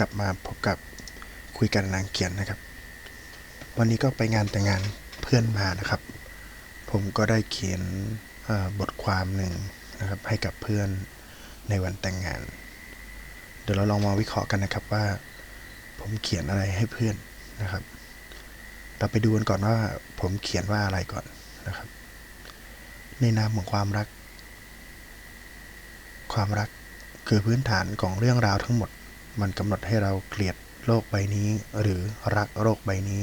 กลับมาพบกับคุยกันนางเขียนนะครับ วันนี้ก็ไปงานแต่งงานเพื่อนมานะครับ ผมก็ได้เขียนบทความหนึ่งนะครับ ให้กับเพื่อนในวันแต่งงาน เดี๋ยวเราลองมาวิเคราะห์กันนะครับว่า ผมเขียนอะไรให้เพื่อนนะครับ เราไปดูกันก่อนว่าผมเขียนว่าอะไรก่อนนะครับ ในนามของความรัก ความรักคือพื้นฐานของเรื่องราวทั้งหมด มันกำหนดให้เราเกลียดโลกใบนี้ หรือรักโลกใบนี้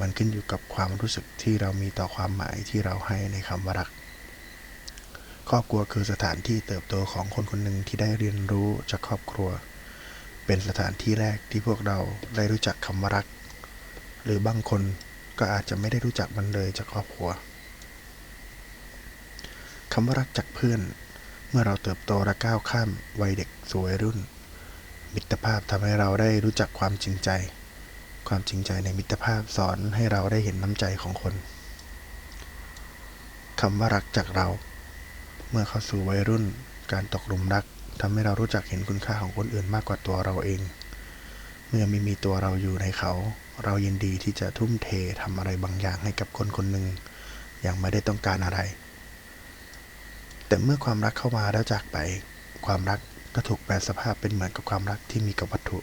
มันขึ้นอยู่กับความรู้สึกที่เรามีต่อความหมายที่เราให้ในคำว่ารัก ครอบครัวคือสถานที่เติบโตของคนคนหนึ่งที่ได้เรียนรู้จากครอบครัว เป็นสถานที่แรกที่พวกเราได้รู้จักคำว่ารัก หรือบางคนก็อาจจะไม่ได้รู้จักมันเลยจากครอบครัวคำว่ารักจากเพื่อน เมื่อเราเติบโตและก้าวข้ามวัยเด็กสู่วัยรุ่น มิตรภาพทำให้เราได้รู้จักความจริงใจ ความจริงใจในมิตรภาพสอนให้เราได้เห็นน้ำใจของคนคำว่ารักจากเรา เมื่อเข้าสู่วัยรุ่น การตกหลุมรักทำให้เรารู้จักเห็นคุณค่าของคนอื่นมากกว่าตัวเราเอง เมื่อไม่มีตัวเราอยู่ในเขา เรายินดีที่จะทุ่มเททำอะไรบางอย่างให้กับคนคนหนึ่งอย่างไม่ได้ต้องการอะไร แต่เมื่อความรักเข้ามาแล้วจากไป ความรัก ก็ถูกแปลสภาพเป็นเหมือนกับความรักที่มีกับวัตถุ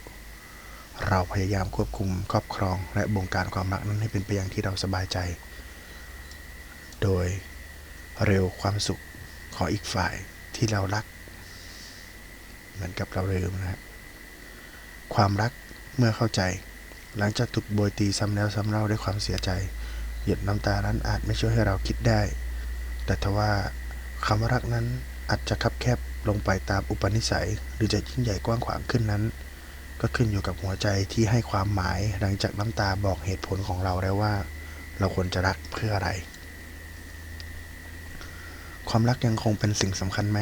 เราพยายามควบคุมครอบครองและบงการความรักนั้นให้เป็นไปอย่างที่เราสบายใจ โดยเร็วความสุขของอีกฝ่ายที่เรารัก เหมือนกับเราเร็วนะฮะความรักเมื่อเข้าใจ หลังจากถูกโบยตีซ้ำแล้วซ้ำเล่าด้วยความเสียใจ หยดน้ำตานั้นอาจไม่ช่วยให้เราคิดได้ แต่ทว่าคำว่ารักนั้นอาจจะคับแคบ ลงไปตามอุปนิสัย หรือจะยิ่งใหญ่กว้างขวางขึ้นนั้น ก็ขึ้นอยู่กับหัวใจที่ให้ความหมายหลังจากน้ำตาบอกเหตุผลของเราแล้วว่า เราควรจะรักเพื่ออะไร ความรักยังคงเป็นสิ่งสำคัญไหม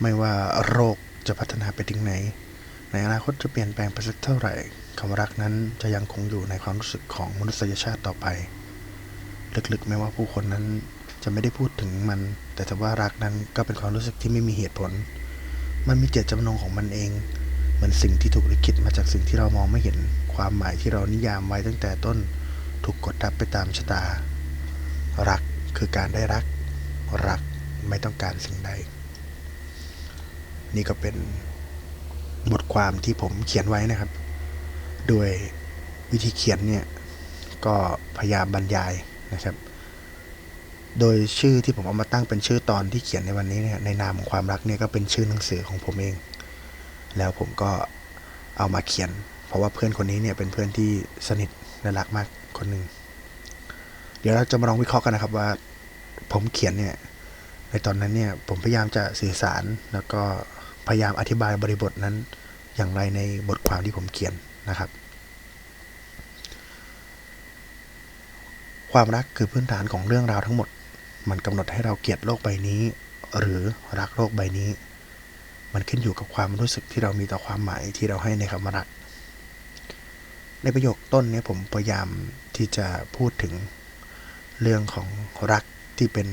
ไม่ว่าโรคจะพัฒนาไปถึงไหน ในอนาคตจะเปลี่ยนแปลงไปสักเท่าไหร่คำว่ารักนั้นจะยังคงอยู่ในความรู้สึกของมนุษยชาติต่อไป ลึกๆแม้ว่าผู้คนนั้น จะไม่ได้พูดถึงมัน แต่ถ้าว่ารักนั้นก็เป็นความรู้สึกที่ไม่มีเหตุผล มันมีเจตจำนงของมันเองเหมือนสิ่งที่ถูกลิขิตมาจากสิ่งที่เรามองไม่เห็น ความหมายที่เรานิยามไว้ตั้งแต่ต้น ถูกกดทับไปตามชะตา รักคือการได้รัก รักไม่ต้องการสิ่งใด นี่ก็เป็นบทความที่ผมเขียนไว้นะครับ โดยวิธีเขียนเนี่ย ก็พยายามบรรยายนะครับ โดยชื่อที่ผมเอามาตั้งเป็นชื่อตอนที่เขียนในวันนี้เนี่ยในนามของความรักเนี่ยก็เป็นชื่อหนังสือของผมเอง แล้วผมก็เอามาเขียน เพราะว่าเพื่อนคนนี้เนี่ยเป็นเพื่อนที่สนิทและรักมากคนหนึ่งเดี๋ยวเราจะมาลองวิเคราะห์กันนะครับว่าผมเขียนเนี่ยในตอนนั้นเนี่ยผมพยายามจะสื่อสารแล้วก็พยายามอธิบายบริบทนั้นอย่างไรในบทความที่ผมเขียนนะครับ ความรักคือพื้นฐานของเรื่องราวทั้งหมด มันกำหนดให้เราเกลียดโลกใบนี้ หรือรักโลกใบนี้ มันขึ้นอยู่กับความรู้สึกที่เรามีต่อความหมายที่เราให้ในคำว่ารัก ในประโยคต้นนี่ยผมพยายามที่จะพูดถึงเรื่องของรักที่เป็น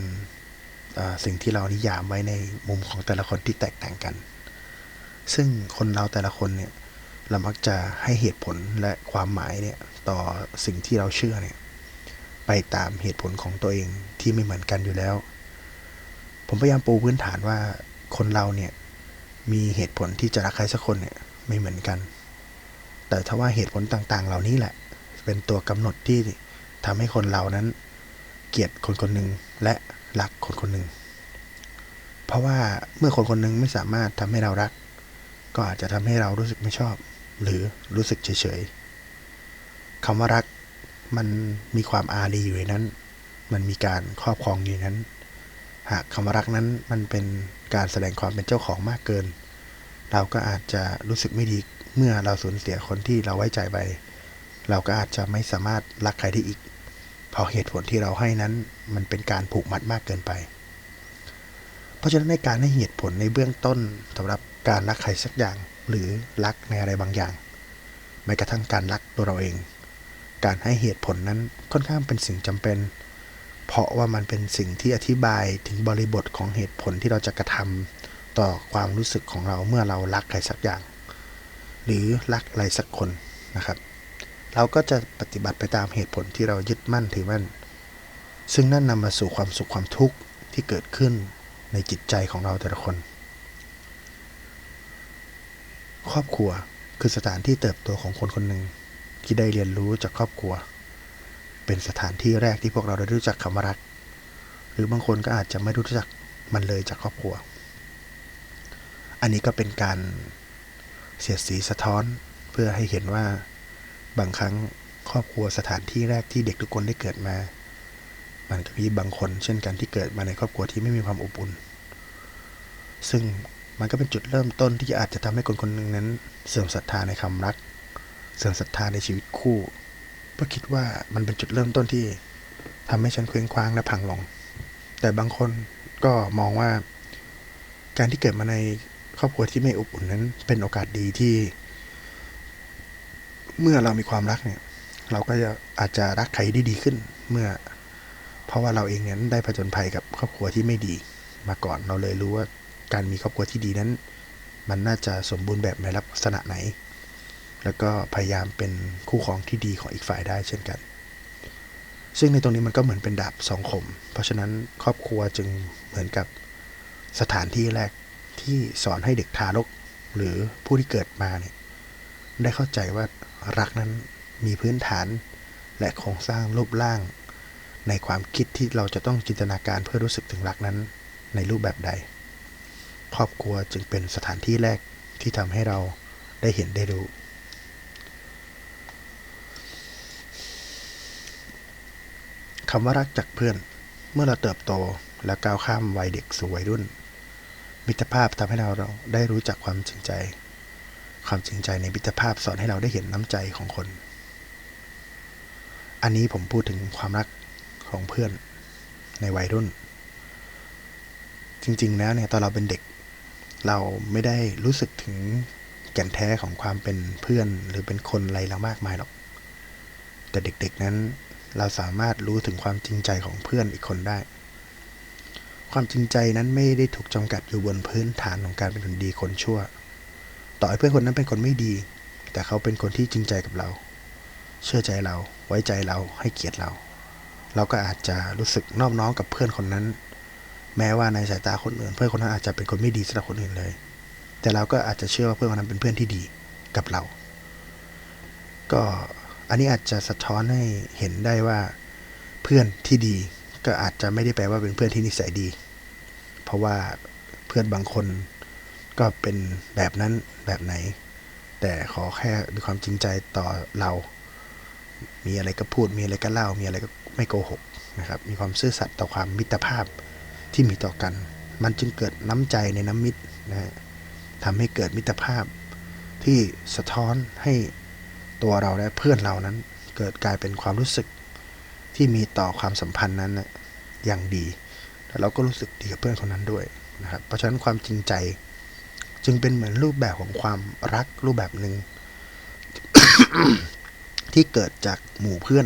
สิ่งที่เรานิยามไว้ในมุมของแต่ละคนที่แตกต่างกัน ซึ่งคนเราแต่ละคนเนี่ยเรามักจะให้เหตุผลและความหมายเนี่ยต่อสิ่งที่เราเชื่อเนี่ย ไปตามเหตุผลของตัวเองที่ไม่เหมือนกันอยู่แล้ว ผมพยายามปูพื้นฐานว่าคนเราเนี่ยมีเหตุผลที่จะรักใครสักคนเนี่ยไม่เหมือนกัน แต่ถ้าว่าเหตุผลต่างๆ เหล่านี้แหละ เป็นตัวกำหนดที่ทำให้คนเรานั้น เกลียดคนคนหนึ่งและรักคนคนหนึ่ง เพราะว่าเมื่อคนคนหนึ่งไม่สามารถทำให้เรารัก ก็อาจจะทำให้เรารู้สึกไม่ชอบ หรือรู้สึกเฉยๆคำว่ารัก มันมีความอารีอยู่ในนั้น มันมีการครอบครองอยู่นั้น หากคำว่ารักนั้นมันเป็นการแสดงความเป็นเจ้าของมากเกิน เราก็อาจจะรู้สึกไม่ดีเมื่อเราสูญเสียคนที่เราไว้ใจไป เราก็อาจจะไม่สามารถรักใครได้อีก เพราะเหตุผลที่เราให้นั้น มันเป็นการผูกมัดมากเกินไป เพราะฉะนั้นในการให้เหตุผลในเบื้องต้นสำหรับการรักใครสักอย่างหรือรักในอะไรบางอย่างแม้กระทั่งการรักตัวเราเอง การให้เหตุผลนั้นค่อนข้างเป็นสิ่งจำเป็น เพราะว่ามันเป็นสิ่งที่อธิบายถึงบริบทของเหตุผลที่เราจะกระทำต่อความรู้สึกของเราเมื่อเรารักใครสักอย่าง หรือรักอะไรสักคนนะครับ เราก็จะปฏิบัติไปตามเหตุผลที่เรายึดมั่นถือมั่น ซึ่งนั่นนำมาสู่ความสุขความทุกข์ที่เกิดขึ้นในจิตใจของเราแต่ละคน ครอบครัวคือสถานที่เติบโตของคนคนหนึ่ง ที่ได้เรียนรู้จากครอบครัว เป็นสถานที่แรกที่พวกเราได้รู้จักคำว่ารัก หรือบางคนก็อาจจะไม่รู้จักมันเลยจากครอบครัว อันนี้ก็เป็นการเสียดสีสะท้อนเพื่อให้เห็นว่าบางครั้งครอบครัวสถานที่แรกที่เด็กทุกคนได้เกิดมา มันก็มีบางคนเช่นกันที่เกิดมาในครอบครัวที่ไม่มีความอบอุ่น ซึ่งมันก็เป็นจุดเริ่มต้นที่อาจจะทำให้คนคนหนึ่งนั้น เสื่อมศรัทธาในคำรัก เสื่อมศรัทธาในชีวิตคู่ เพราะคิดว่ามันเป็นจุดเริ่มต้นที่ทำให้ฉันเคว้งคว้างและพังลง แต่บางคนก็มองว่า การที่เกิดมาในครอบครัวที่ไม่อบอุ่นนั้น เป็นโอกาสดีที่ เมื่อเรามีความรักเนี่ย เราก็จะอาจจะรักใครได้ดีขึ้น เมื่อ เพราะว่าเราเองเนี่ยได้ผจญภัยกับครอบครัวที่ไม่ดี มาก่อนเราเลยรู้ว่าการมีครอบครัวที่ดีนั้น มันน่าจะสมบูรณ์แบบในลักษณะไหน แล้วก็พยายามเป็นคู่ครองที่ดีของอีกฝ่ายได้เช่นกัน ซึ่งในตรงนี้มันก็เหมือนเป็นดาบสองคม เพราะฉะนั้นครอบครัวจึงเหมือนกับสถานที่แรกที่สอนให้เด็กทารก หรือผู้ที่เกิดมาเนี่ยได้เข้าใจว่ารักนั้นมีพื้นฐาน และโครงสร้างรูปร่าง ในความคิดที่เราจะต้องจินตนาการเพื่อรู้สึกถึงรักนั้นในรูปแบบใด ครอบครัวจึงเป็นสถานที่แรกที่ทำให้เราได้เห็นได้รู้ คำว่ารักจากเพื่อน เมื่อเราเติบโตและก้าวข้ามวัยเด็กสู่วัยรุ่น มิตรภาพทำให้เราเราได้รู้จักความจริงใจ ความจริงใจในมิตรภาพสอนให้เราได้เห็นน้ำใจของคน อันนี้ผมพูดถึงความรักของเพื่อนในวัยรุ่น จริงๆ แล้วเนี่ยตอนเราเป็นเด็ก เราไม่ได้รู้สึกถึงแก่นแท้ของความเป็นเพื่อนหรือเป็นคนอะไรเรามากมายหรอก แต่เด็กๆนั้น เราสามารถรู้ถึงความจริงใจของเพื่อนอีกคนได้ ความจริงใจนั้นไม่ได้ถูกจำกัดอยู่บนพื้นฐานของการเป็นคนดีคนชั่ว ต่อให้เพื่อนคนนั้นเป็นคนไม่ดี แต่เขาเป็นคนที่จริงใจกับเรา เชื่อใจเราไว้ใจเราให้เกียรติเรา เราก็อาจจะรู้สึกนอบน้อมกับเพื่อนคนนั้น แม้ว่าในสายตาคนอื่น เพื่อนคนนั้นอาจจะเป็นคนไม่ดีสำหรับคนอื่นเลย แต่เราก็อาจจะเชื่อว่าเพื่อนคนนั้นเป็นเพื่อนที่ดีกับเรา ก็ อันนี้อาจจะสะท้อนให้เห็นได้ว่าเพื่อนที่ดีก็อาจจะไม่ได้แปลว่าเป็นเพื่อนที่นิสัยดี เพราะว่าเพื่อนบางคนก็เป็นแบบนั้นแบบไหน แต่ขอแค่มีความจริงใจต่อเรา มีอะไรก็พูด มีอะไรก็เล่า มีอะไรก็ไม่โกหกนะครับ มีความซื่อสัตย์ต่อความมิตรภาพที่มีต่อกัน มันจึงเกิดน้ำใจในน้ำมิตรนะฮะทำให้เกิดมิตรภาพที่สะท้อนให้ ตัวเราและเพื่อนเรานั้น เกิดกลายเป็นความรู้สึกที่มีต่อความสัมพันธ์นั้นอย่างดี แล้วเราก็รู้สึกดีกับเพื่อนคนนั้นด้วยนะครับ เพราะฉะนั้นความจริงใจจึงเป็นเหมือนรูปแบบของความรักรูปแบบหนึ่งที่เกิดจากหมู่เพื่อน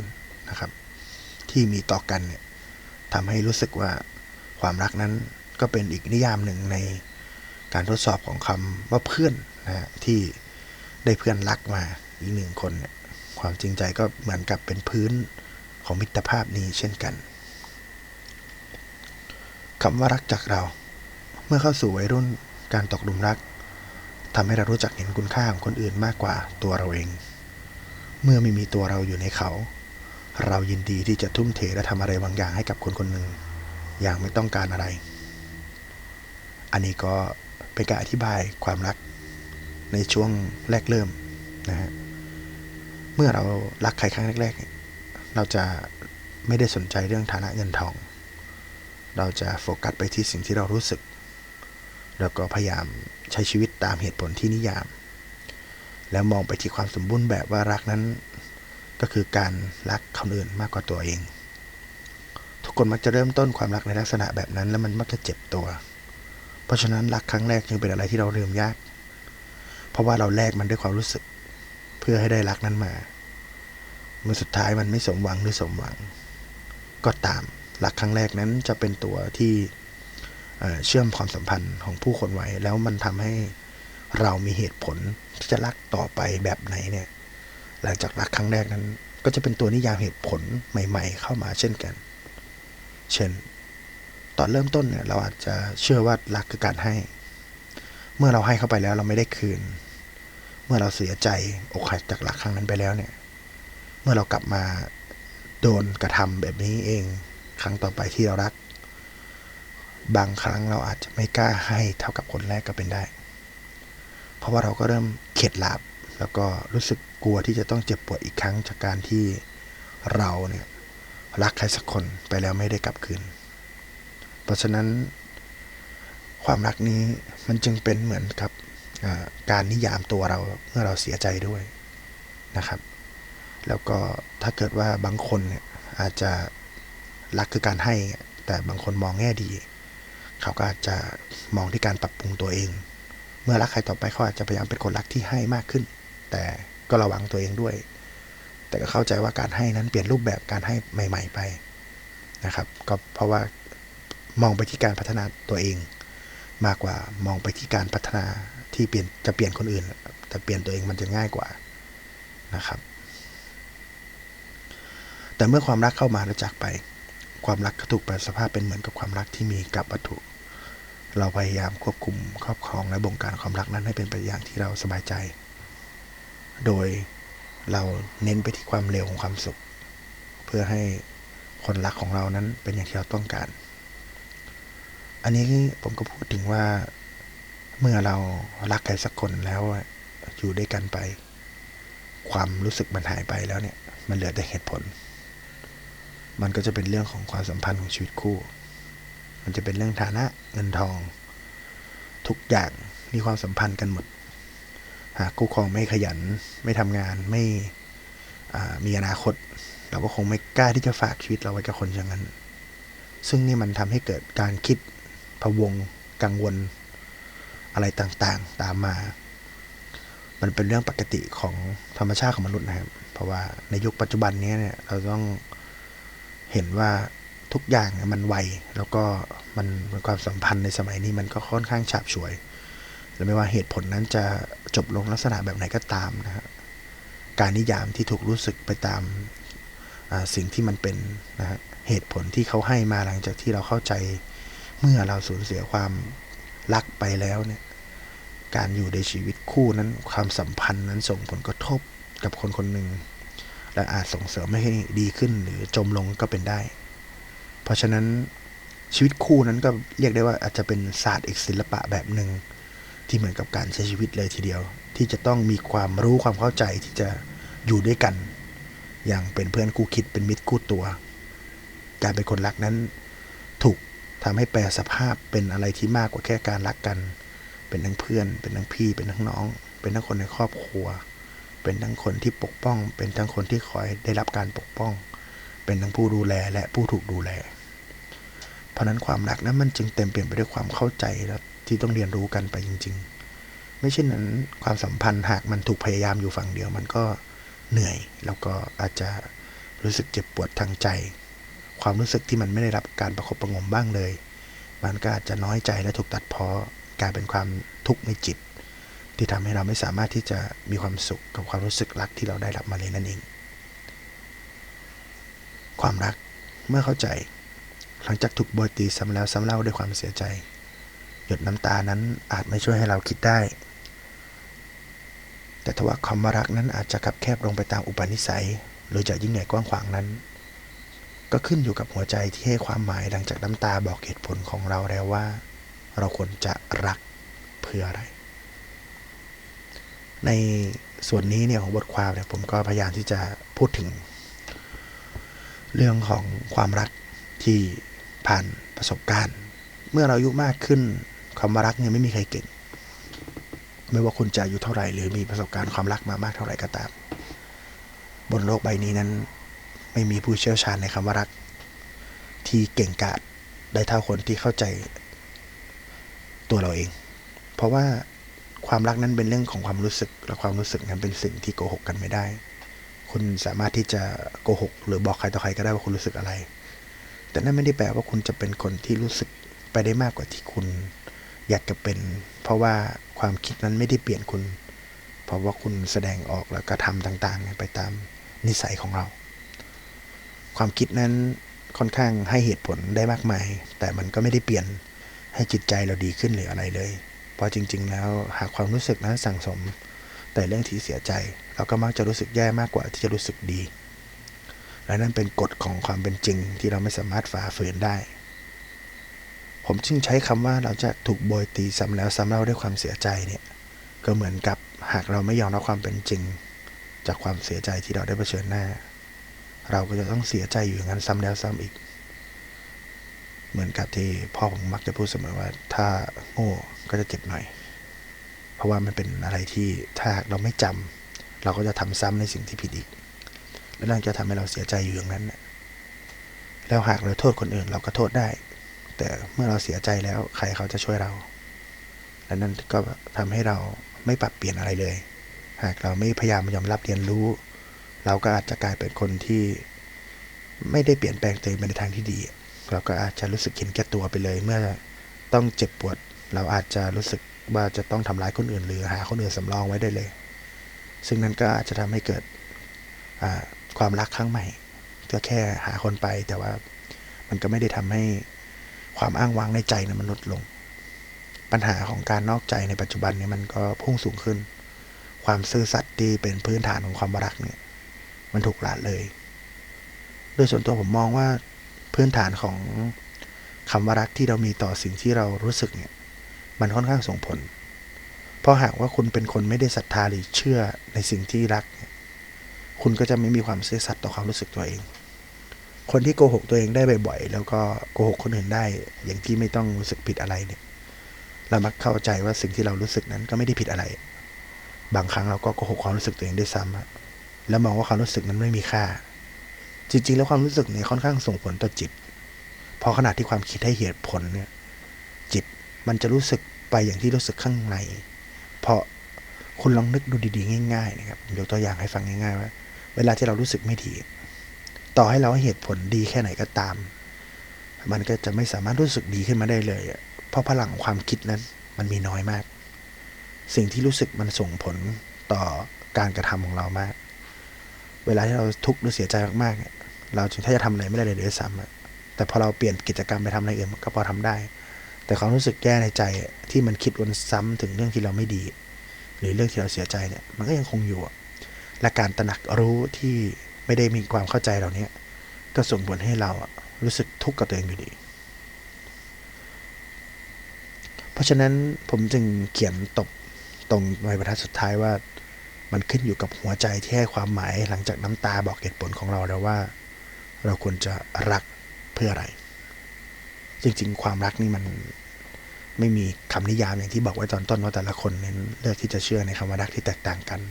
นะครับ ที่มีต่อกันเนี่ยทำให้รู้สึกว่าความรักนั้นก็เป็นอีกนิยามหนึ่งในการทดสอบของคำว่าเพื่อนนะฮะที่ได้เพื่อนรักมา อีกหนึ่งคนเนี่ยความจริงใจก็เหมือนกับเป็นพื้นของมิตรภาพนี้เช่นกันคำว่ารักจากเรา เมื่อเข้าสู่วัยรุ่นการตกหลุมรักทำให้เรารู้จักเห็นคุณค่าของคนอื่นมากกว่าตัวเราเอง เมื่อไม่มีตัวเราอยู่ในเขา เรายินดีที่จะทุ่มเทและทำอะไรบางอย่างให้กับคนคนหนึ่ง อย่างไม่ต้องการอะไร อันนี้ก็เป็นการอธิบายความรักในช่วงแรกเริ่มนะฮะ เมื่อเรารักใครครั้งแรกๆเนี่ยเราจะไม่ได้สนใจเรื่องฐานะเงินทอง เราจะโฟกัสไปที่สิ่งที่เรารู้สึก แล้วก็พยายามใช้ชีวิตตามเหตุผลที่นิยาม แล้วมองไปที่ความสมบูรณ์แบบว่ารักนั้น ก็คือการรักคนอื่นมากกว่าตัวเอง ทุกคนมักจะเริ่มต้นความรักในลักษณะแบบนั้น แล้วมันมักจะเจ็บตัว เพราะฉะนั้นรักครั้งแรกจึงเป็นอะไรที่เราลืมยาก เพราะว่าเราแลกมันด้วยความรู้สึก พื่อให้ได้รักนั้นมามื่อสุดท้ายมันไม่สมหวังหรือสมหวัง ก็ตามรักครั้งแรกนั้นจะเป็นตัวที่เชื่อมความสัมพันธ์ของผู้คนไว้ แล้วมันทำให้เรามีเหตุผลที่จะรักต่อไปแบบไหนเนี่ย หลังจากรักครั้งแรกนั้น ก็จะเป็นตัวนิยามเหตุผลใหม่ ๆ เข้ามาเช่นกัน เช่น ตอนเริ่มต้นเนี่ยเราอาจจะเชื่อว่ารักคือการให้ เมื่อเราให้เข้าไปแล้วเราไม่ได้คืน เมื่อเราเสียใจอกหักจากรักครั้งนั้นไปแล้วเนี่ย เมื่อเรากลับมาโดนกระทำแบบนี้เองครั้งต่อไปที่เรารัก บางครั้งเราอาจจะไม่กล้าให้เท่ากับคนแรกก็เป็นได้ เพราะว่าเราก็เริ่มเข็ดหลาบแล้วก็รู้สึกกลัวที่จะต้องเจ็บปวดอีกครั้งจากการที่เราเนี่ยรักใครสักคนไปแล้วไม่ได้กลับคืน เพราะฉะนั้นความรักนี้มันจึงเป็นเหมือนกับ การนิยามตัวเราเมื่อเราเสียใจด้วยนะครับ แล้วก็ถ้าเกิดว่าบางคนเนี่ยอาจจะรักคือการให้ แต่บางคนมองแง่ดี เขาก็อาจจะมองที่การปรับปรุงตัวเอง เมื่อรักใครต่อไปเขาอาจจะพยายามเป็นคนรักที่ให้มากขึ้น แต่ก็ระวังตัวเองด้วย แต่ก็เข้าใจว่าการให้นั้นเปลี่ยนรูปแบบการให้ใหม่ ๆ ไปนะครับ ก็เพราะว่ามองไปที่การพัฒนาตัวเอง มากกว่ามองไปที่การพัฒนาที่เปลี่ยนจะเปลี่ยนคนอื่นแต่เปลี่ยนตัวเองมันจะง่ายกว่านะครับแต่เมื่อความรักเข้ามาแล้วจากไป ความรักก็ถูกแปลสภาพเป็นเหมือนกับความรักที่มีกับวัตถุ เราพยายามควบคุมครอบครองและบงการความรักนั้นให้เป็นไปอย่างที่เราสบายใจ โดยเราเน้นไปที่ความเร็วของความสุข เพื่อให้คนรักของเรานั้นเป็นอย่างที่เราต้องการ อันนี้ผมก็พูดถึงว่า เมื่อเรารักใครสักคนแล้วอยู่ด้วยกันไป ความรู้สึกมันหายไปแล้วเนี่ย มันเหลือแต่เหตุผล มันก็จะเป็นเรื่องของความสัมพันธ์ของชีวิตคู่ มันจะเป็นเรื่องฐานะเงินทอง ทุกอย่างมีความสัมพันธ์กันหมด หากคู่ครองไม่ขยัน ไม่ทำงานไม่มีอนาคต เราก็คงไม่กล้าที่จะฝากชีวิตเราไว้กับคนอย่างนั้น ซึ่งนี่มันทำให้เกิดการคิด พะวงกังวล อะไรต่างๆ ตามมา มันเป็นเรื่องปกติของธรรมชาติของมนุษย์นะครับ เพราะว่าในยุคปัจจุบันนี้เนี่ยเราต้องเห็นว่าทุกอย่างมันไว แล้วก็มันความสัมพันธ์ในสมัยนี้มันก็ค่อนข้างฉาบฉวย และไม่ว่าเหตุผลนั้นจะจบลงลักษณะแบบไหนก็ตามนะฮะการนิยามที่ถูกรู้สึกไปตามสิ่งที่มันเป็นนะฮะเหตุผลที่เขาให้มาหลังจากที่เราเข้าใจ เมื่อเราสูญเสียความรักไปแล้วเนี่ย การอยู่ในชีวิตคู่นั้น ความสัมพันธ์นั้นส่งผลกระทบกับคนคนหนึ่ง และอาจส่งเสริมให้ดีขึ้นหรือจมลงก็เป็นได้ เพราะฉะนั้นชีวิตคู่นั้นก็เรียกได้ว่าอาจจะเป็นศาสตร์อีกศิลปะแบบหนึ่งที่เหมือนกับการใช้ชีวิตเลยทีเดียว ที่จะต้องมีความรู้ความเข้าใจที่จะอยู่ด้วยกัน อย่างเป็นเพื่อนคู่คิดเป็นมิตรคู่ตัว การเป็นคนรักนั้น ทำให้แปลสภาพเป็นอะไรที่มากกว่าแค่การรักกัน เป็นทั้งเพื่อน เป็นทั้งพี่ เป็นทั้งน้อง เป็นทั้งคนในครอบครัว เป็นทั้งคนที่ปกป้อง เป็นทั้งคนที่คอยได้รับการปกป้อง เป็นทั้งผู้ดูแลและผู้ถูกดูแล เพราะนั้นความรักนั้นมันจึงเต็มเปลี่ยนไปด้วยความเข้าใจและที่ต้องเรียนรู้กันไปจริง ๆ ไม่เช่นนั้นความสัมพันธ์หากมันถูกพยายามอยู่ฝั่งเดียวมันก็เหนื่อยแล้วก็อาจจะรู้สึกเจ็บปวดทางใจ ความรู้สึกที่มันไม่ได้รับการประคบประงมบ้างเลย มันก็อาจจะน้อยใจและถูกตัดพอกลายเป็นความทุกข์ในจิต ที่ทำให้เราไม่สามารถที่จะมีความสุขกับความรู้สึกรักที่เราได้รับมาเลยนั่นเอง ความรักเมื่อเข้าใจ หลังจากถูกบยตีซ้ำแล้วซ้ำเล่าด้วยความเสียใจ หยดน้ำตานั้นอาจไม่ช่วยให้เราคิดได้ แต่ทว่าความรักนั้นอาจจะขับแคบลงไปตามอุปนิสัย หรือจะยิ่งใหญ่กว้างขวางนั้น ก็ขึ้นอยู่กับหัวใจที่ให้ความหมายหลังจากน้ำตาบอกเหตุผลของเราแล้วว่า เราควรจะรักเพื่ออะไร ในส่วนนี้เนี่ยของบทความเนี่ยผมก็พยายามที่จะพูดถึง เรื่องของความรักที่ผ่านประสบการณ์ เมื่อเราอายุมากขึ้นความรักเนี่ยไม่มีใครเก่ง ไม่ว่าคุณจะอายุเท่าไหร่ หรือมีประสบการณ์ความรักมามากเท่าไหร่ก็ตาม บนโลกใบนี้นั้น ไม่มีผู้เชี่ยวชาญในคำว่ารัก ที่เก่งกาจได้เท่าคนที่เข้าใจตัวเราเอง เพราะว่าความรักนั้นเป็นเรื่องของความรู้สึก และความรู้สึกนั้นเป็นสิ่งที่โกหกกันไม่ได้ คุณสามารถที่จะโกหก หรือบอกใครต่อใครก็ได้ว่าคุณรู้สึกอะไร แต่นั่นไม่ได้แปลว่าคุณจะเป็นคนที่รู้สึกไปได้มากกว่าที่คุณอยากจะเป็น เพราะว่าความคิดนั้นไม่ได้เปลี่ยนคุณ เพราะว่าคุณแสดงออกแล้วก็ทำต่างๆ ไปตามนิสัยของเรา ความคิดนั้นค่อนข้างให้เหตุผลได้มากมาย แต่มันก็ไม่ได้เปลี่ยนให้จิตใจเราดีขึ้นหรืออะไรเลย เพราะจริง ๆ แล้วหากความรู้สึกนั้นสั่งสม แต่เรื่องที่เสียใจ เราก็มักจะรู้สึกแย่มากกว่าที่จะรู้สึกดี และนั่นเป็นกฎของความเป็นจริงที่เราไม่สามารถฝ่าฝืนได้ ผมจึงใช้คำว่าเราจะถูกโบยตีซ้ำแล้วซ้ำเล่าด้วยความเสียใจเนี่ยก็เหมือนกับหากเราไม่ยอมรับความเป็นจริง จากความเสียใจที่เราได้เผชิญหน้า เราก็จะต้องเสียใจอยู่อย่างนั้นซ้ำแล้วซ้ำอีก เหมือนกับที่พ่อผมมักจะพูดเสมอว่า ถ้าโง่ก็จะเจ็บหน่อย เพราะว่ามันเป็นอะไรที่ถ้าเราไม่จำเราก็จะทำซ้ำในสิ่งที่ผิดอีก และนั่นจะทำให้เราเสียใจอยู่อย่างนั้นแล้วหากเราโทษคนอื่นเราก็โทษได้ แต่เมื่อเราเสียใจแล้วใครเขาจะช่วยเรา และนั่นก็ทำให้เราไม่ปรับเปลี่ยนอะไรเลย หากเราไม่พยายามยอมรับเรียนรู้ เราก็อาจจะกลายเป็นคนที่ไม่ได้เปลี่ยนแปลงตัวเองไปในทางที่ดี เราก็อาจจะรู้สึกเห็นแก่ตัวไปเลย เมื่อต้องเจ็บปวด เราอาจจะรู้สึกว่าจะต้องทำร้ายคนอื่น หรือหาคนอื่นสำรองไว้ได้เลย ซึ่งนั้นก็อาจจะทำให้เกิดความรักครั้งใหม่ก็แค่หาคนไป แต่ว่ามันก็ไม่ได้ทำให้ความอ้างว้างในใจนะมันลดลง ปัญหาของการนอกใจในปัจจุบันเนี่ยมันก็พุ่งสูงขึ้น ความซื่อสัตย์ที่เป็นพื้นฐานของความรักเนี่ย มันถูกละเลย โดยส่วนตัวผมมองว่าพื้นฐานของคำว่ารักที่เรามีต่อสิ่งที่เรารู้สึกเนี่ย มันค่อนข้างส่งผล เพราะหากว่าคุณเป็นคนไม่ได้ศรัทธาหรือเชื่อในสิ่งที่รัก คุณก็จะไม่มีความซื่อสัตย์ต่อความรู้สึกตัวเอง คนที่โกหกตัวเองได้บ่อยๆ แล้วก็โกหกคนอื่นได้ อย่างที่ไม่ต้องรู้สึกผิดอะไรเนี่ย เรามักเข้าใจว่าสิ่งที่เรารู้สึกนั้นก็ไม่ได้ผิดอะไร บางครั้งเราก็โกหกความรู้สึกตัวเองด้วยซ้ำ แล้วมองว่าความรู้สึกนั้นไม่มีค่า จริง ๆ แล้วความรู้สึกเนี่ยค่อนข้างส่งผลต่อจิต พอขณะที่ความคิดให้เหตุผลเนี่ยจิตมันจะรู้สึกไปอย่างที่รู้สึกข้างใน เพราะคุณลองนึกดูดีๆ ง่ายๆนะครับยกตัวอย่างให้ฟังง่ายๆว่า เวลาที่เรารู้สึกไม่ดีต่อให้เราให้เหตุผลดีแค่ไหนก็ตาม มันก็จะไม่สามารถรู้สึกดีขึ้นมาได้เลยเพราะพลังความคิดนั้นมันมีน้อยมาก สิ่งที่รู้สึกมันส่งผลต่อการกระทำของเรามาก เวลาที่เราทุกข์หรือเสียใจมากๆเนี่ยเราจึงถ้าจะทำอะไรไม่ได้เลยด้วยซ้ำแต่พอเราเปลี่ยนกิจกรรมไปทำอะไรอื่นก็พอทำได้ แต่ความรู้สึกแย่ในใจที่มันคิดวนซ้ำถึงเรื่องที่เราไม่ดี หรือเรื่องที่เราเสียใจเนี่ย มันก็ยังคงอยู่ และการตระหนักรู้ที่ไม่ได้มีความเข้าใจเหล่านี้ก็ส่งผลให้เรารู้สึกทุกข์กับตัวเองอยู่ดี เพราะฉะนั้นผมจึงเขียนตบตรงในบรรทัดสุดท้ายว่า มันขึ้นอยู่กับหัวใจที่ให้ความหมายหลังจากน้ำตาบอกเหตุผลของเราแล้วว่า เราควรจะรักเพื่ออะไร จริง ๆ ความรักนี่มันไม่มีคำนิยามอย่างที่บอกไว้ตอนต้นว่าแต่ละคนเน้นเลือกที่จะเชื่อในคำว่ารักที่แตกต่างกัน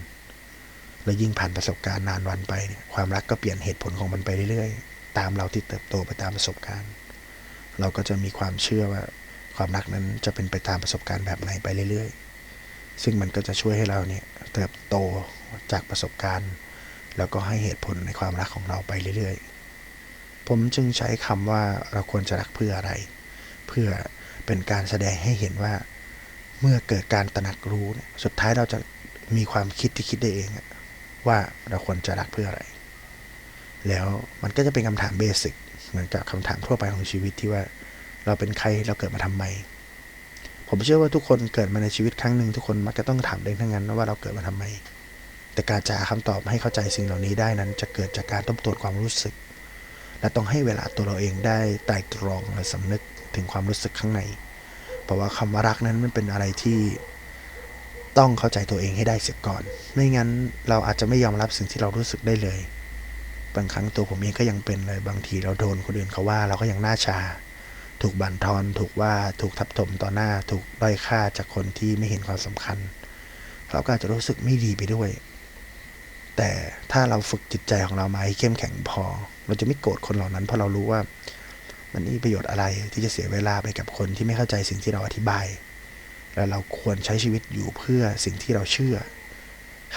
แล้วยิ่งผ่านประสบการณ์นานวันไปเนี่ยความรักก็เปลี่ยนเหตุผลของมันไปเรื่อยๆ ตามเราที่เติบโตไปตามประสบการณ์ เราก็จะมีความเชื่อว่าความรักนั้นจะเป็นไปตามประสบการณ์แบบไหนไปเรื่อยๆ ซึ่งมันก็จะช่วยให้เราเนี่ยเติบโตจากประสบการณ์ แล้วก็ให้เหตุผลในความรักของเราไปเรื่อยๆ ผมจึงใช้คำว่าเราควรจะรักเพื่ออะไร เพื่อเป็นการแสดงให้เห็นว่า เมื่อเกิดการตระหนักรู้เนี่ยสุดท้ายเราจะมีความคิดที่คิดได้เองว่าเราควรจะรักเพื่ออะไร แล้วมันก็จะเป็นคำถามเบสิกเหมือนกับคำถามทั่วไปของชีวิตที่ว่า เราเป็นใครเราเกิดมาทำไม ผมเชื่อว่าทุกคนเกิดมาในชีวิตครั้งหนึ่งทุกคนมักจะต้องถามเองทั้งนั้นว่าเราเกิดมาทำไม แต่การจะหาคำตอบให้เข้าใจสิ่งเหล่านี้ได้นั้น จะเกิดจากการทบทวนความรู้สึก และต้องให้เวลาตัวเราเองได้ไตรตรองและสำนึกถึงความรู้สึกข้างใน เพราะว่าคำว่ารักนั้นมันเป็นอะไรที่ต้องเข้าใจตัวเองให้ได้เสียก่อน ไม่งั้นเราอาจจะไม่ยอมรับสิ่งที่เรารู้สึกได้เลย บางครั้งตัวผมเองก็ยังเป็นเลย บางทีเราโดนคนอื่นเขาว่าเราก็ยังหน้าชา ถูกบั่นทอน ถูกว่าถูกทับถมต่อหน้า ถูกด้อยค่าจากคนที่ไม่เห็นความสำคัญ เราก็อาจจะรู้สึกไม่ดีไปด้วย แต่ถ้าเราฝึกจิตใจของเรามาให้เข้มแข็งพอ เราจะไม่โกรธคนเหล่านั้น เพราะเรารู้ว่า มันนี่ประโยชน์อะไรที่จะเสียเวลาไปกับคนที่ไม่เข้าใจสิ่งที่เราอธิบาย แล้วเราควรใช้ชีวิตอยู่เพื่อสิ่งที่เราเชื่อ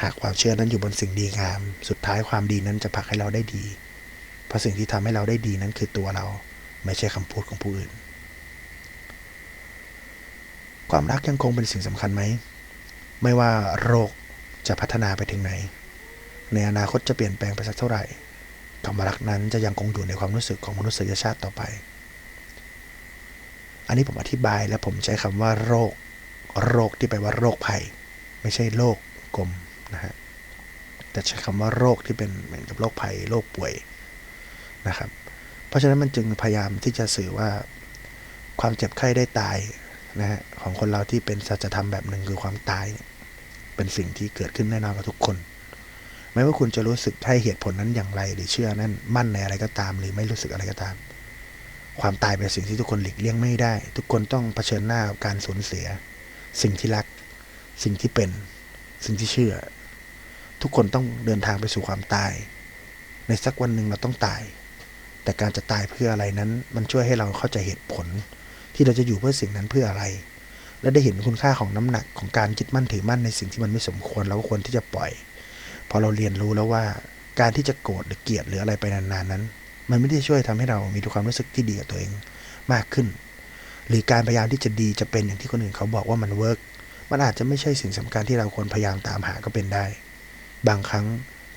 หากความเชื่อนั้นอยู่บนสิ่งดีงาม สุดท้ายความดีนั้นจะผลักให้เราได้ดี เพราะสิ่งที่ทำให้เราได้ดีนั้นคือตัวเรา ไม่ใช่คำพูดของผู้อื่น ความรักยังคงเป็นสิ่งสำคัญไหม ไม่ว่าโรคจะพัฒนาไปถึงไหน ในอนาคตจะเปลี่ยนแปลงไปสักเท่าไหร่คำว่ารักนั้นจะยังคงอยู่ในความรู้สึกของมนุษยชาติต่อไป อันนี้ผมอธิบายและผมใช้คำว่าโรค โรคที่แปลว่าโรคภัย ไม่ใช่โรคกลมนะฮะ แต่ใช้คำว่าโรคที่เป็นเหมือนกับโรคภัย โรคป่วยนะครับ เพราะฉะนั้นมันจึงพยายามที่จะสื่อว่าความเจ็บไข้ได้ตายนะฮะของคนเราที่เป็นสัจธรรมแบบหนึ่งคือความตายเนี่ยเป็นสิ่งที่เกิดขึ้นแน่นอนกับทุกคน ไม่ว่าคุณจะรู้สึกให้เหตุผลนั้นอย่างไร หรือเชื่อนั้นมั่นในอะไรก็ตาม หรือไม่รู้สึกอะไรก็ตาม ความตายเป็นสิ่งที่ทุกคนหลีกเลี่ยงไม่ได้ ทุกคนต้องเผชิญหน้ากับการสูญเสีย สิ่งที่รัก สิ่งที่เป็น สิ่งที่เชื่อ ทุกคนต้องเดินทางไปสู่ความตาย ในสักวันหนึ่งเราต้องตาย แต่การจะตายเพื่ออะไรนั้น มันช่วยให้เราเข้าใจเหตุผล ที่เราจะอยู่เพื่อสิ่งนั้นเพื่ออะไร และได้เห็นคุณค่าของน้ำหนักของการยึดมั่นถือมั่นในสิ่งที่มันไม่สมควรเราก็ควรที่จะปล่อย พอเราเรียนรู้แล้วว่าการที่จะโกรธหรือเกลียดหรืออะไรไปนานๆนั้น มันไม่ได้ช่วยทำให้เรามีความรู้สึกที่ดีกับตัวเองมากขึ้น หรือการพยายามที่จะดีจะเป็นอย่างที่คนอื่นเขาบอกว่ามันเวิร์กมันอาจจะไม่ใช่สิ่งสำคัญที่เราควรพยายามตามหาก็เป็นได้ บางครั้ง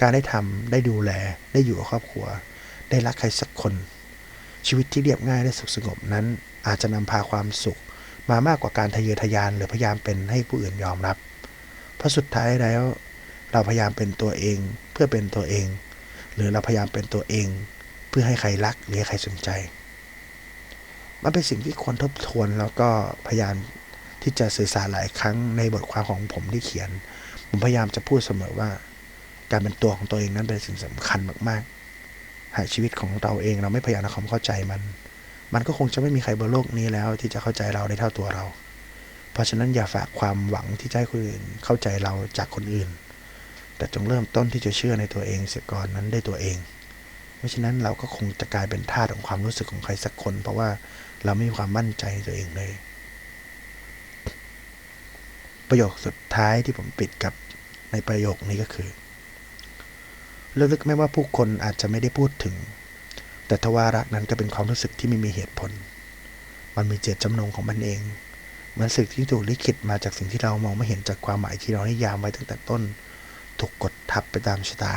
การได้ทำได้ดูแลได้อยู่กับครอบครัว ได้รักใครสักคน ชีวิตที่เรียบง่ายและสุขสงบนั้น อาจจะนำพาความสุข มามากกว่าการทะเยอทะยานหรือพยายามเป็นให้ผู้อื่นยอมรับ เพราะสุดท้ายแล้ว เราพยายามเป็นตัวเองเพื่อเป็นตัวเอง หรือเราพยายามเป็นตัวเอง เพื่อให้ใครรักหรือใครสนใจ มันเป็นสิ่งที่ควรทบทวนแล้วก็พยายามที่จะสื่อสารหลายครั้งในบทความของผมที่เขียน ผมพยายามจะพูดเสมอว่า การเป็นตัวของตัวเองนั้นเป็นสิ่งสำคัญมากๆ หาชีวิตของเราเอง เราไม่พยายามทำความเข้าใจมัน มันก็คงจะไม่มีใครบนโลกนี้แล้ว ที่จะเข้าใจเราได้เท่าตัวเรา เพราะฉะนั้นอย่าฝากความหวังที่จะให้คนอื่นเข้าใจเราจากคนอื่น แต่จงเริ่มต้นที่จะเชื่อในตัวเองเสียก่อนนั้นได้ตัวเองไม่เช่นนั้นเราก็คงจะกลายเป็นทาสของความรู้สึกของใครสักคน เพราะว่าเราไม่มีความมั่นใจในตัวเองเลย ประโยคสุดท้ายที่ผมปิดกับในประโยคนี้ก็คือ ลึกๆไม่ว่าผู้คนอาจจะไม่ได้พูดถึง แต่ทว่ารักนั้นก็เป็นความรู้สึกที่ไม่มีเหตุผล มันมีเจตจำนงของมันเองมือนสิ่งที่ถูกลิขิตมาจากสิ่งที่เรามองไม่เห็นจากความหมายที่เรานิยามไว้ตั้งแต่ต้น ถูกกดทับไปตามชะตา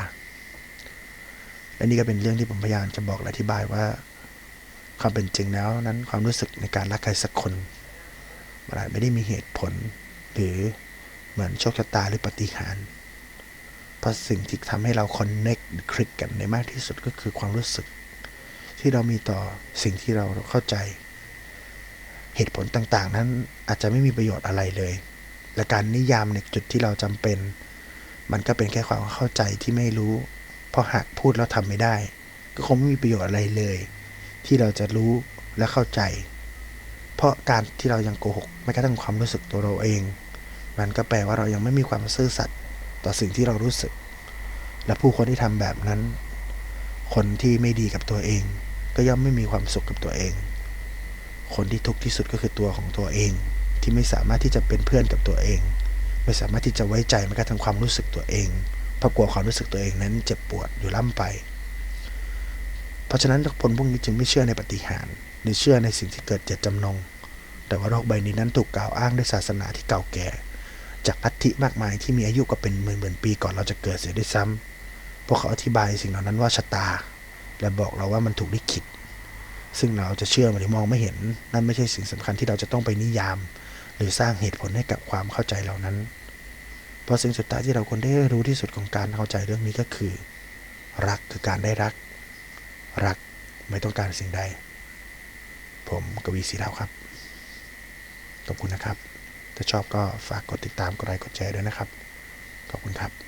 และนี่ก็เป็นเรื่องที่ผมพยายามจะบอกและอธิบายว่า ความเป็นจริงแล้วนั้นความรู้สึกในการรักใครสักคนมันอาจไม่ได้มีเหตุผล หรือเหมือนโชคชะตาหรือปฏิหาร ราะสิ่งที่ทำให้เราคอนเน็กคลิกกันในมากที่สุดก็คือความรู้สึก ที่เรามีต่อสิ่งที่เราเข้าใจ เหตุผลต่างๆ นั้นอาจจะไม่มีประโยชน์อะไรเลย และการนิยามในจุดที่เราจำเป็น มันก็เป็นแค่ความเข้าใจที่ไม่รู้ เพราะหากพูดแล้วทำไม่ได้ ก็คงไม่มีประโยชน์อะไรเลย ที่เราจะรู้และเข้าใจ เพราะการที่เรายังโกหกไม่กระทั่งความรู้สึกตัวเราเอง มันก็แปลว่าเรายังไม่มีความซื่อสัตย์ ต่อสิ่งที่เรารู้สึก และผู้คนที่ทำแบบนั้น คนที่ไม่ดีกับตัวเอง ก็ย่อมไม่มีความสุขกับตัวเอง คนที่ทุกข์ที่สุดก็คือตัวของตัวเอง ที่ไม่สามารถที่จะเป็นเพื่อนกับตัวเอง ไม่สามารถที่จะไว้ใจแม้กระทั่งความรู้สึกตัวเองเพราะกลัวความรู้สึกตัวเองนั้นเจ็บปวดอยู่ล่ำไป เพราะฉะนั้นคนพวกนี้จึงไม่เชื่อในปฏิหารหรือเชื่อในสิ่งที่เกิดเจตจำนง แต่ว่าโรคใบนี้นั้นถูกกล่าวอ้างด้วยศาสนาที่เก่าแก่ จากลัทธิมากมายที่มีอายุก็เป็นหมื่นหมื่นปีก่อนเราจะเกิดเสียด้วยซ้ำพวกเขาอธิบายสิ่งเหล่านั้นว่าชะตา และบอกเราว่ามันถูกลิขิต ซึ่งเราจะเชื่อหรือมองไม่เห็น นั่นไม่ใช่สิ่งสำคัญที่เราจะต้องไปนิยาม หรือสร้างเหตุผลให้กับความเข้าใจเหล่านั้น เพราะสิ่งสุดท้ายที่เราควรได้รู้ที่สุดของการเข้าใจเรื่องนี้ก็คือ รักคือการได้รัก รักไม่ต้องการสิ่งใด ผมกวีศรีดาวครับ ขอบคุณนะครับ ถ้าชอบก็ฝากกดติดตามกดไลค์กดแชร์ด้วยนะครับ ขอบคุณครับ